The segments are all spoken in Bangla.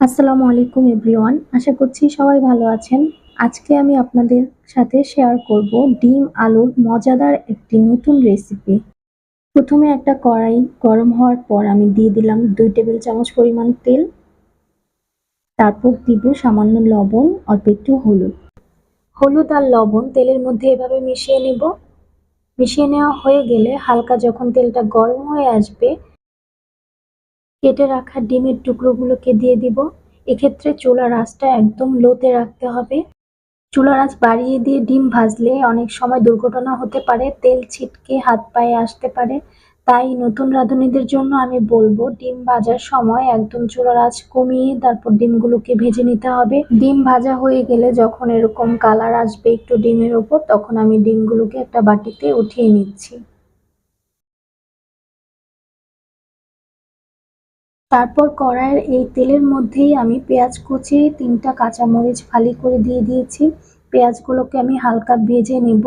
আসসালামু আলাইকুম এভরিওয়ান, আশা করছি সবাই ভালো আছেন। আজকে আমি আপনাদের সাথে শেয়ার করব ডিম আলুর মজাদার একটি নতুন রেসিপি প্রথমে একটা কড়াই গরম হওয়ার পর আমি দিয়ে দিলাম দুই টেবিল চামচ পরিমাণ তেল। তারপর দিব সামান্য লবণ, অল্প একটু হলুদ। হলুদ আর লবণ তেলের মধ্যে এভাবে মিশিয়ে নেব। মিশিয়ে নেওয়া হয়ে গেলে হালকা যখন তেলটা গরম হয়ে আসবে কেটে রাখা ডিমের টুকরোগুলোকে দিয়ে দিব। এক্ষেত্রে চুলার আঁচটা একদম লোতে রাখতে হবে। চুলার আঁচ বাড়িয়ে দিয়ে ডিম ভাজলে অনেক সময় দুর্ঘটনা হতে পারে, তেল ছিটকে হাত পায়ে আসতে পারে। তাই নতুন রাঁধুনিদের জন্য আমি বলব, ডিম ভাজার সময় একদম চুলার আঁচ কমিয়ে তারপর ডিমগুলোকে ভেজে নিতে হবে। ডিম ভাজা হয়ে গেলে যখন এরকম কালার আসবে একটু ডিমের ওপর, তখন আমি ডিমগুলোকে একটা বাটিতে উঠিয়ে নিচ্ছি। তারপর কড়াইয়ের এই তেলের মধ্যেই আমি পেঁয়াজ কুচি, তিনটা কাঁচামরিচ ফালি করে দিয়ে দিয়েছি। পেঁয়াজগুলোকে আমি হালকা ভেজে নেব।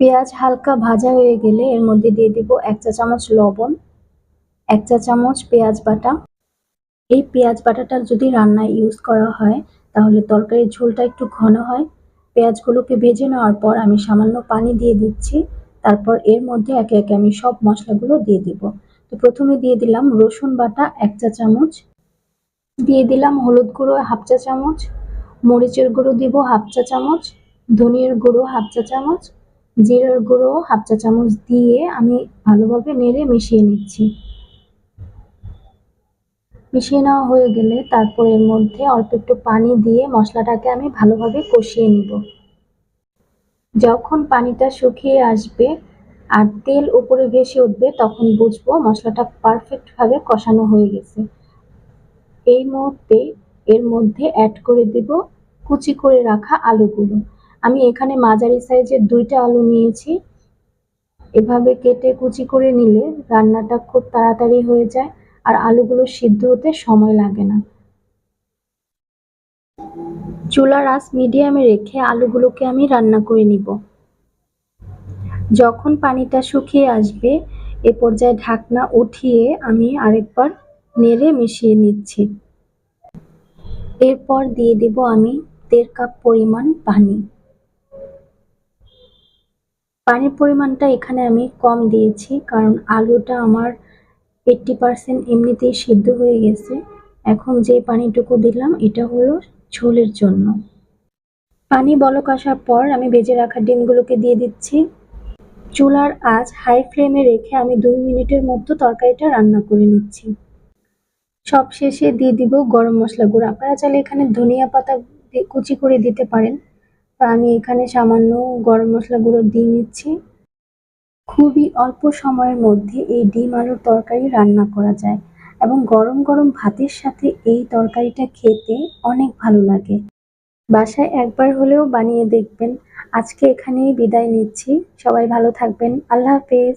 পেঁয়াজ হালকা ভাজা হয়ে গেলে এর মধ্যে দিয়ে দিব এক চা চামচ লবণ, এক চা চামচ পেঁয়াজ বাটা। এই পেঁয়াজ বাটাটা যদি রান্নায় ইউজ করা হয়, তাহলে তরকারির ঝোলটা একটু ঘন হয়। পেঁয়াজগুলোকে ভেজে নেওয়ার পর আমি সামান্য পানি দিয়ে দিচ্ছি। তারপর এর মধ্যে একে একে আমি সব মশলাগুলো দিয়ে দিব। তো প্রথমে দিয়ে দিলাম রসুন বাটা এক চা চামচ। দিয়ে দিলাম হলুদ গুঁড়ো হাফ চা চামচ। মরিচের গুঁড়ো দিব হাফ চা চামচ। ধনিয়ার গুঁড়ো হাফ চা চামচ। জিরার গুঁড়ো হাফ চা চামচ দিয়ে আমি ভালোভাবে নেড়ে মিশিয়ে নিচ্ছি। মিশিয়ে নেওয়া হয়ে গেলে তারপর এর মধ্যে অল্প একটু পানি দিয়ে মশলাটাকে আমি ভালোভাবে কষিয়ে নিব। যখন পানিটা শুকিয়ে আসবে আর তেল উপরে ভেসে উঠবে, তখন বুঝব মশলাটা পারফেক্টভাবে কষানো হয়ে গেছে। এই মুহূর্তে এর মধ্যে অ্যাড করে দেব কুচি করে রাখা আলুগুলো। আমি এখানে মাঝারি সাইজের দুইটা আলু নিয়েছি। এভাবে কেটে কুচি করে নিলে রান্নাটা খুব তাড়াতাড়ি হয়ে যায় আর আলুগুলো সিদ্ধ হতে সময় লাগে না। চুলার আঁচ মিডিয়ামে রেখে আলুগুলোকে আমি রান্না করে নিব। যখন পানিটা শুকিয়ে আসবে, এ পর্যায়ে ঢাকনা উঠিয়ে আমি আরেকবার নেড়ে মিশিয়ে নিচ্ছি। এরপর দিয়ে দেব আমি দেড় কাপ পরিমাণ পানি। পানির পরিমাণটা এখানে আমি কম দিয়েছি, কারণ আলুটা আমার এইট্টি পারসেন্ট এমনিতেই সিদ্ধ হয়ে গেছে। এখন যে পানিটুকু দিলাম, এটা হলো ঝোলের জন্য। পানি বলক আসার পর আমি ভেজে রাখা ডিমগুলোকে দিয়ে দিচ্ছি। চুলার আঁচ হাই ফ্লেমে রেখে আমি দুই মিনিটের মধ্যে তরকারিটা রান্না করে নিচ্ছি। সব শেষে দিয়ে দিব গরম মশলা গুঁড়ো। আপনারা চাইলে এখানে ধনিয়া পাতা কুচি করে দিতে পারেন। আমি এখানে সামান্য গরম মশলা গুঁড়ো দিয়ে নিচ্ছি। খুবই অল্প সময়ের মধ্যে এই ডিম আলুর তরকারি রান্না করা যায় এবং গরম গরম ভাতের সাথে এই তরকারিটা খেতে অনেক ভালো লাগে। বাসায় একবার হলেও বানিয়ে দেখবেন। আজকে এখানেই বিদায় নিচ্ছি। সবাই ভালো থাকবেন। আল্লাহ হাফেজ।